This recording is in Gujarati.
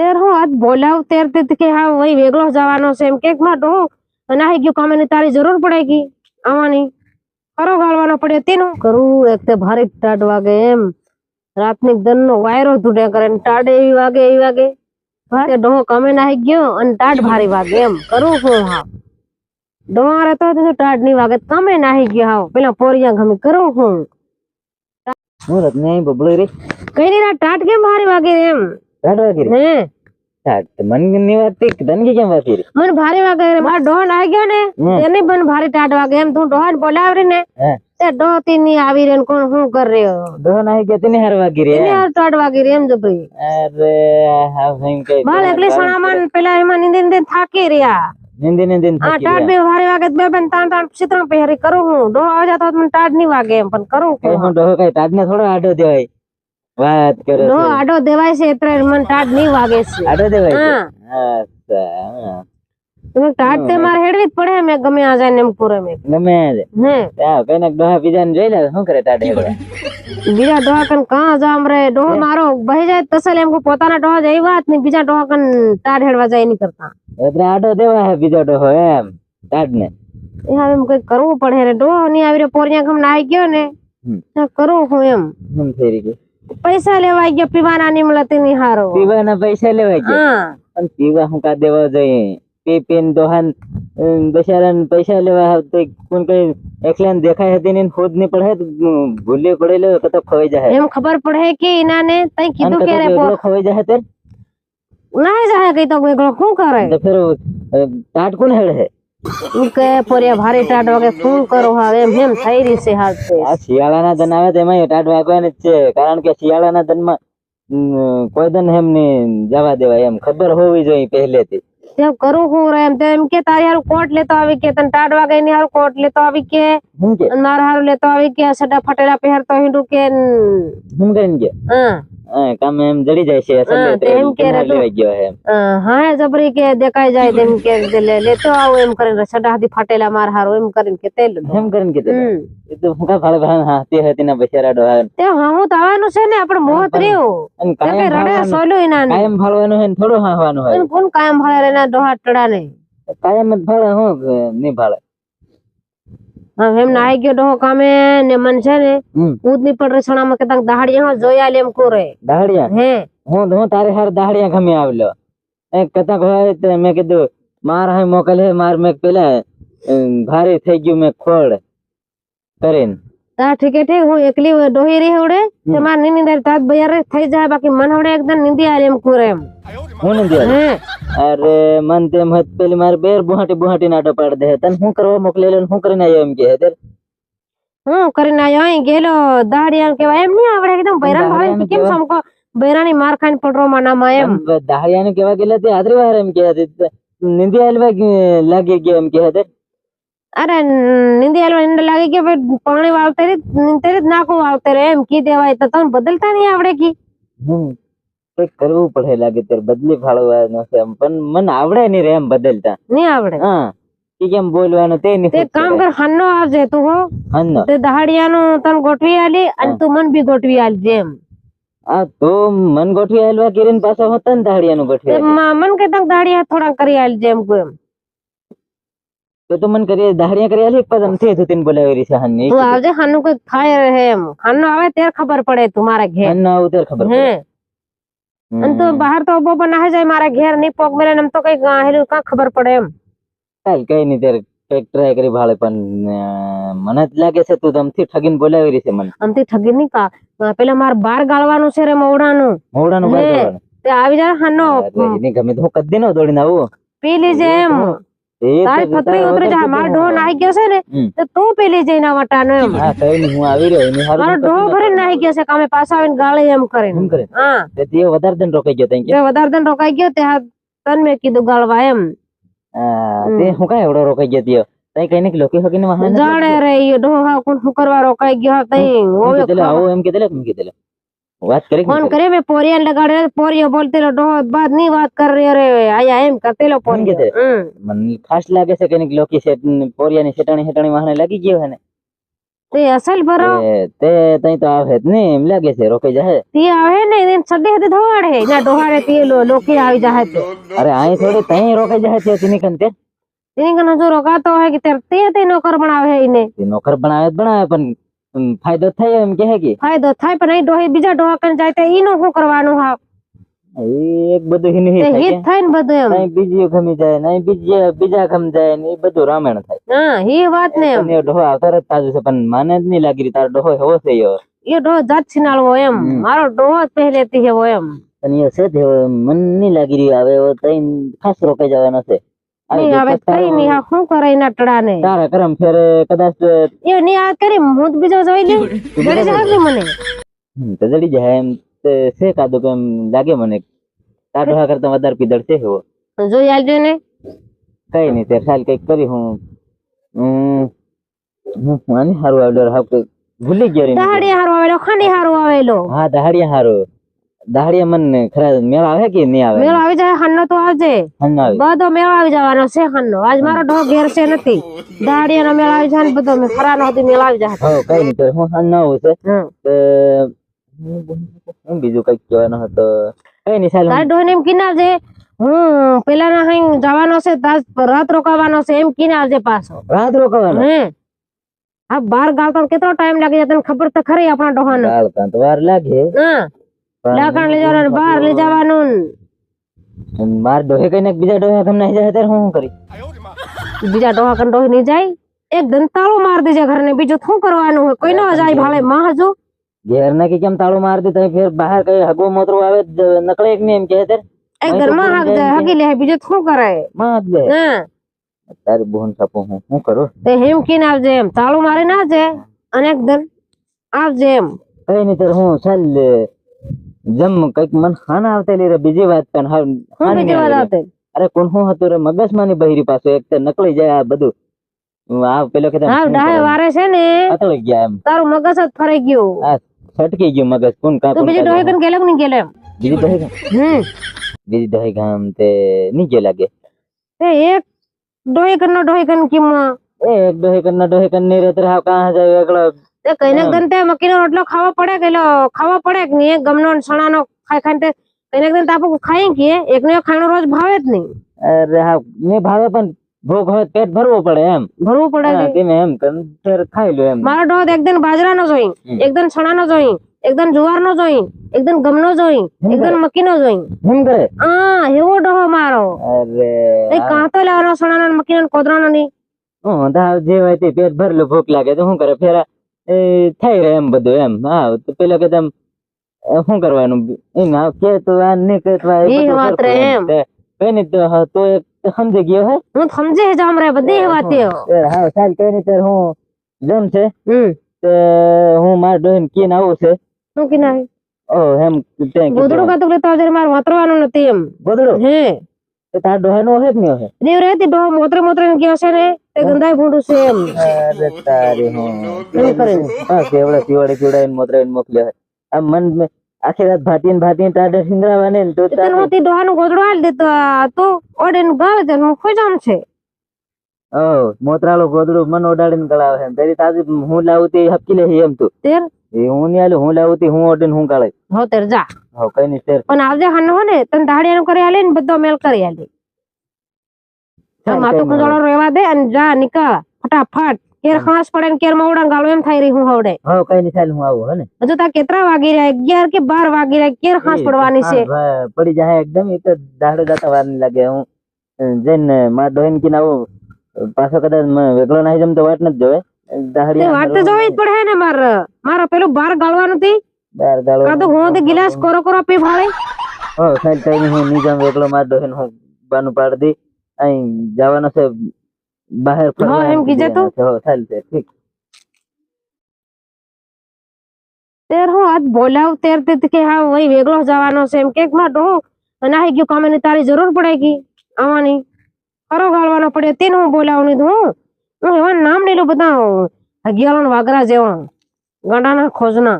તેર હું આજ બોલાવ તેર તે કે હા વહી વેગળો જવાનો છે એમ કેકમાં અને નાહી ગયું કામે તારી જરૂર પડેગી આવવાની. ખરો ગાળવાનો પડે તેનું. કરું એક તે ભારે ટાટ વાગે એમ. રાતની દન નો વાયરો તૂટે કરે ટાટ એવી વાગે એવી વાગે. ભારે ડોહો કમે નાહી ગયો અને ટાટ ભારી વાગે એમ. કરું હું હા ડોહો રહેતો તો ટાટની વાગે કમે નાહી ગયો હાવ. પેલા પોરિયા ગમી કરું હું. હું રત્ન અહીં રે? કઈ ની ટાટ કેમ ભારી વાગે એમ? રાડવા ગીરે હે સાત મનની વાત તે તનકી કેમ વાત કરી? મને ભારે વાગે રે મારો ડોહો નાહી ગયો ને હમ. તેને પણ ભારે ટાટ વાગે. એમ તું ડોહા ને બોલાવરી ને તે ડોહો થી ની આવી રે કોણ શું કર રહ્યો? દોહન આવી ગયા તેને હાર વાગી રે એને હાર ટાટ વાગી રે એમ જો ભાઈ. અરે હા ભાઈ કઈ બાળ એકલી સણામાં પેલા એમાં નીંદી નીંદી થાકી રહ્યા. નિંદી નિંદી આ ટાટ બે ભારે વાગે બે બેન તાણ તાણ ચિત્ર પહેરી કરું હું. ડોહો આવી જતો મને ટાટ નહીં વાગે એમ પણ કરું હું હું. ડોહો કઈ તાજને થોડો આડો દેવાય. વાત કરો નો આડો દેવાય છે એટલે મને ટાટ નહીં વાગે છે. આડો દેવાય છે? હા. તમે ટાટ તે માર હેડવી જ પડે મે ગમે આ જાય ને એમ પૂરે મે. ગમે તે. હે હા. કઈ ના ડોહા બીજા ને જોઈ લે શું કરે ટાટ હેડવા? બીજા ડોહા કન કા જામ રે ડોહ મારો બહી જાય તસલ એમ પોતાના ડોહા જઈ વાત ને બીજા ડોહા કન ટાટ હેડવા જાય નહીં કરતા. એટલે આડો દેવા હે બીજો ડોહો એમ ટાટ ને એ હવે એમ કઈ કરવું પડે રે. ડોહની આવી રે પોરિયા ગમ આવી ગયો ને હમ. હું એમ. શું થઈ રહ્યું પૈસા લેવા ગયા પીવાના નહીં મળે તેની હારો. પીવાના પૈસા લેવા ગયા? પણ પીવા હું કા દેવા જોઈએ? પી પીને દોહાન બિચારા પૈસા લેવા આવતો કોણ કઈ એકલા ને દેખાય હતી ને ખોદની પડે ભૂલી પડેલો કતો ખોઈ જાય એમ ખબર પડે કે એના ને તઈ કીધું કે રે ખોઈ જાય તે ના જાય કઈ તો વેગળો શું કરે? તો ફેર ટાટ કોણ હેડે? હે કે પોરિયા ભારે ટાટ વાગે શું કરો હા એમ એમ થઈ રહી છે હાલ તે. આ શિયાળાના દન આવે તેમાં ટાટ વાગવાની જ છે. કારણ કે શિયાળાના દનમાં કોઈ દન એમ ની જવા દેવાય એમ. ખબર હોવી જોઈએ પહેલેથી. તેમ કરું હું એમ. તેમ કે તારી હારું કોટ લેતો આવી કે તને ટાટ વાગે ની હારું કોટ લેતો આવી કે મારા હારું લેતો આવી કે સડા ફટેલા પહેરતો હિંડું કે કરીને કે? હા, કામ એમ જડી જાય છે એમ કે ગયો હે હા જબરી કે દેખાઈ જાય તેમ કે લેતો આવો એમ કરીને સડા હાથી ફાટેલા માર હારો એમ કરીને કે તેલ એમ કરીને કે એ તો હું કા ભાળે ભાળે હાથી હતી ને બચારા ડોહા તે હા હું તો છે ને આપણે મોત રહ્યું. અને કાયમ રડે સોલો એના ને. કાયમ ભાળવાનું હે થોડો થોડું હે કોણ કાયમ ભાળે રે ડોહા ટડા ને કાયમ જ ભાળે હું નહીં ભાળે. હા એમ ના આવી ગયો ડોહો કામે ને મન છે ને ઉદની પડ રસણામાં કે તંગ દાહડિયા હા જોયા લેમ કોરે. દાહડિયા? હે. હું હું તારે હાર દાહડિયા ગમે આવલો. એ કથા હોય તો મેં કીધું માર હે મોકલે માર મેં પેલા ભારે થઈ ગયું મેં ખોળ. કરીને. તા ઠીકે ઠીક હું એકલી ડોહી રહી હોડે તે માર નીની દર તાત બયાર થઈ જાય બાકી મન હોડે એકદમ નીંદી આલે એમ કોરે એમ. હું ને દે હે. અરે મન તેમ હત પેલી માર બેર બુહાટી બુહાટી નાટો પાડ દે તન હું કરવા મોકલેલો હું કરીને આવ્યો એમ કે હે હું કરીને આયો અહીં ગેલો દાડિયા કેવાય એમ નહીં આવડે એકદમ બૈરાન ભાવે કેમ સમકો બૈરાની માર ખાઈને પડરો માં નામાં એમ. દાહડિયા ને કેવા ગેલા તે? આદરી વાર એમ કે નિંદી આલવા લાગે કે એમ કે હતી અરે નીંદી આલવા લાગે કે પાણી વાવતે રે નીંદતે રી નાખું વાવતે રે એમ કી દેવાય તો તને બદલતા નહીં આવડે કી? હમ કઈ કરવું પડે લાગે ત્યારે બદલી ફાળવાનો છે એમ પણ મને આવડે નહીં રે એમ બદલતા. નહીં આવડે? હા કે કેમ બોલવાનું તે નહીં તે કામ કર હન્નો આવજે તું હો. હન્નો? તે દહાડિયાનું તન ગોઠવી આલી અને તું મન બી ગોઠવી આલજે એમ. આ તો મન ગોઠવી આલવા કિરીન પાછો હું તન દાહડિયાનું ગોઠવી મન કે તને દહાડિયા થોડા કરી આલજે એમ કોઈ એમ. તો તો મન કરી દાહડિયા કરી આલી પણ તો તીન બોલાવી રહી છે હન્ની. તું આવજે હાનું કોઈ થાય રહે એમ. હાનો આવે ત્યારે ખબર પડે તું મારા ઘેર. હન્નો આવે ત્યારે ખબર હે. પડે અને તું બહાર તો ઊભો પણ ના જાય મારા ઘેર નહીં પોક મેલે નમ તો કઈ ગાહેલું કા ખબર પડે એમ. ચાલ કઈ નહીં ત્યારે કંઈક ટ્રાય કરી ભાળે પણ મને જ લાગે છે તું તમથી ઠગીને બોલાવી રહી છે મને. અમથી ઠગી નહીં કા પેલા મારે બાર ગાળવાનું છે રે મોવડાનું. મોવડાનું બાર ગાળવાનું. તે આવી જાય હાનો એટલે એની ગમે તો હું કદી નો દોડીને આવું. પી લીજે એમ. તારી થતરી ઉતરી જા મારો કીધું નાહી ગયો છે ને તો તું પેલી લેજે એના વટાનો એમ. હા કઈ હું આવી રહ્યો એની મારો હું ભરીને નાહી ગયો છે કામે પાછા આવીને ગાળે એમ કરીને. એમ કરે હા. તે તે વધારે દન રોકાઈ ગયો તે વધારે દન રોકાઈ ગયો તે તન મેં કીધું ગાળવા એમ. તે હું કાય એવડો રોકાઈ ગયો ત્યો તઈ કઈ ને લોકી હોકીને વાહન જાણે રે ઢો હા કોણ શું કરવા રોકાઈ ગયો તઈ ઓવે કીધેલું, એમ કીધેલું, એમ કીધેલું. વાત કરી ફોન કરે મેં પોરિયા લગાડે પોરિયો બોલતેલો ડોહો બાદની વાત કર રહ્યો રે આયા એમ કરતેલો પોરિયો કીધે? હમ મને ખાસ લાગે છે કે એની લોકી સેટ પોરિયાની સેટાણી સેટાણી વાહને લાગી ગયો હે ને તે અસલ ભરો એ તે તઈ તો આવે જ નહીં એમ લાગે છે રોકાઈ જાય તે આવે ને એને સડે હતી ધોવાડે ના ડોહાડે તે લો- લોકી આવી જાય તે અરે અહીં થોડી તઈ રોકાઈ જાય છે તેની કન તે તેની કને જો રોકાતો હોય કે તે તે તે નોકર બનાવે એને તે નોકર બનાવે જ બનાવે પણ ઉમ, ફાયદો થાય એમ કહે કે? ફાયદો થાય પણ અહીં ડોહી બીજા ડોહા કને જાય તો ઈનો શું કરવાનું હા એક બધું હિન તે હિત થાય ને બધું એમ. નહીં બીજી ગમી જાય નહીં બીજી બીજા ગમ જાય ને એ બધું રામાયણ થાય. હા એ વાત ને એમ. ડોહો આવતા જ તાજો છે પણ મને જ નહીં લાગી તારો ડોહો હેવો છે યો. એ ડોહો જાત છીનાળવો એમ. મારો ડોહો પહેલેથી હેવો એમ. પણ એ છે એવો મને નહીં લાગી રહ્યું એવો તઈ ખાસ રોકાઈ જવાનો છે. હવે કઈ નહીં હા શું કરે એના ટડા ને તારા કરમ ફેરે કદાચ એ ની આ કરી હું બીજો જોઈ લે. જડી. જાય મને. તો જડી જાય એમ તે છે કાદો એમ લાગે મને. તાર ડોહા કરતા વધારે પીદળ છે એવો. જોઈ આવજો ને. કઈ નહીં તે ખાલી કંઈક કરી હું. હું હું આને હારું આવડે હા ભૂલી ગયો રે દહાડી હારો આવેલો ખાંડી હારો આવેલો. હા દહાડિયા હારું. દહાડિયા મન ખરા મેળ આવે કે નહીં આવે? મેળો આવી જાય હન્નો તો આવે. બધો મેળો આવી જવાનો છે હન્નો. આજ મારો ઢો ઘેર છે નથી. દાડિયાનો મેળો આવી જાય ને બધો મે ખરાનો હતી મેળો આવી જાય. હો કઈ નહીં હું હન્નો હું છે. હું. બીજું કંઈક કહેવાનો હતો. કઈ નહીં સાહેબ. તારે ડોહી એમ કિનાર આવજે. હું પેલા ના હાઈ જવાનો છે તાજ રાત રોકાવાનો છે એમ કીને આવજે પાછો. રાત રોકાવાનો? હે. આ બાર ગાળતા કેટલો ટાઈમ લાગી જાય તને ખબર તો ખરી આપણા ડોહાને ગાળતા તો વાર લાગે. હા. લાકણ લઈ જવાનું બહાર લઈ જવાનું માર ડોહે કઈ ને બીજા ડોહે ગમ નહીં જાય ત્યારે હું શું કરી બીજા ડોહા કન ડોહી નહીં જાય? એક દંતાળો માર દેજે ઘરને બીજું શું કરવાનું હોય? કોઈ ન જાય ભાલે માં હજુ? ઘેર ને કે કેમ તાળો માર દે? તઈ ફેર બહાર કઈ હગવો મોતરો આવે નકળે એક ને એમ કહે ત્યારે. એક ઘરમાં જાય જાય હગી લે બીજું શું કરે? માં દે હા. તારી બોન છાપું હું શું કરું? તે હેમ કીને આવજે એમ. તાળું મારે ના જે અને એક દન આવજે એમ. કઈ નહીં ત્યારે હું ચાલ લે. જમ કંઈક મન હાન આવતેલી રે બીજી વાત પણ હાવ હું હાની બીજી વાત આવેલી. આવતે અરે કોણ હું હતું રે મગજમાં બહેરી પાછો એક તો નકળી જાય આ બધું આ પેલો કે હા ડાહે વારે છે ને અતળી ગયા એમ તારું મગજ જ ફરાઈ ગયું આ છટકી ગયું મગજ કોણ કા તું કોણ બીજી કા ડોહી કન ગેલો કે નહીં ગેલો એમ બીજી દહી ગામ હમ બીજી દહી ગામ તે નીચે લાગે તે એક ડોહી કન નો ડોહી કન કિમ એ એક દહી કન ના દહી કનની રેતર હાવ કાં જાય વેગળો તે કઈને દન તે મકીનો રોટલો ખાવા પડે કે લો ખાવો પડે કે નહીં? ગમનો ને સણાનો ખાઈ ખાઈને તે કઈને દન તાપો ખાઈ કે એક ને ખાણો રોજ ભાવે જ નહીં. અરે હા ને ભાવે પણ ભૂખ હોય પેટ ભરવું પડે એમ. ભરવું પડે ને. તેને એમ ફેર ખાઈ લો એમ. મારો ડોહ એક દિન બાજરાનો જોઈ. એક દિન સણાનો જોઈ એકદમ જુવારનો જોઈ એકદમ ગમનો જોઈ એકદમ મકીનો જોઈ. એમ કરે? હા એવો ડોહો મારો. અરે એ કાં તો લેવાનો સણાનો મકીનો કોદરાનો નહીં હું જે હોય તે પેટ ભરેલું ભૂખ લાગે તો શું કરે? ફેર એ થઈ રહે એમ બધું એમ. હા તો પેલા કે તેમ શું કરવાનું? એમ હા કે તો આ નહીં કરવા એ વાત રહે એમ. કઈ તો હા, તો એક સમજી ગયો હે? હું સમજે જામ રે બધી વાત હા. ચાલ કઈ નહીં ત્યારે હું જમ છે હમ. તે હું માર ડોહીન કીન આવું છે. શું કી ના ઓ એમ તે. ગોદડું કાતું લેતો આજે મારે વાતરવાનું નથી એમ. ગોદડો? હે. તો તાર ડોહાનું હે કે નહીં હે દેવ રહેતી ડોહ મોત્ર મોત્ર ને ગયો છે ને? તે ગંધાય ભૂંડું છે એમ. અરે તારી હું. શું કરે હા કેવડા પીવડે પીવડાવીને મોતરાવીને મોકલ્યો હે આ મન મે- આખી રાત ભાતીને ભાતીને ટાઢે સિંદરાવાને ને તો તને તારી હું તે ડોહાનું ગોદડું હાલ દેતો આ તો ઓડે નું ગાળ છે હું ખોઈ જામ છે. ઓ મોતરાળું ગોદડું મન ઓડાડીને ગળાવે છે. તારી તાજી હું લાવું તે હપકી લે એમ તું. તેર? એ હું નહીં આલું હું લાવું તે હું ઓડીને હું ગાળે હો તેર જા. હો કઈ નહીં શેર પણ આવજે હાનો હો ને તને દાડિયાનું કરી આલે ને બધો મેલ કરી આલે. ચાલ, માથું. ખુજાડો રહેવા દે અને જા નીકળ. ફટાફટ. કેર ખાસ પડે ને કેર મવડા ગાળો એમ થઈ રહી હું હવડે. હો કઈ નહીં થાય હું આવું હે ને? હજુ તા કેટલા વાગી રહ્યા? અગિયાર કે બાર વાગી રહ્યા? કેર ખાસ પડવાની છે. પડી જાય એકદમ એ તો દાડો જતા વાર નહીં લાગે. હું જઈને માર ડોહીને કીને આવું. પાછો કદાચ મ- વેગળો નાહી જમ તો વાટ નથી જોવે. વાત તો જોવી જ પડે ને માર. મારો પેલું બાર ગાળવાનું હતી. બાર ગાળવા તો હું તે ગિલાસ કોરો કોરો પી ભાળે? હો સાહેબ કઈ હું નહીં વેગળો માર ડોહીને હું બાનું પાડી દી અહીં જવાનો છે બહાર ફરવા એમ કીજે તો હો ચાલ છે ઠીક. તેર હું આજ બોલાવ તેર તે કે હા વહી વેગળો જવાનો છે એમ કેકમાં ડોહ નાહી ગયું કામે તારી જરૂર પડેગી આવવાની. ખરો ગાળવાનો પડે તેને હું બોલાવની તો હું. હું એવા નામ લેલું બધા હગિયાળો વાગરા જેવા ગાંડાના ખોજના.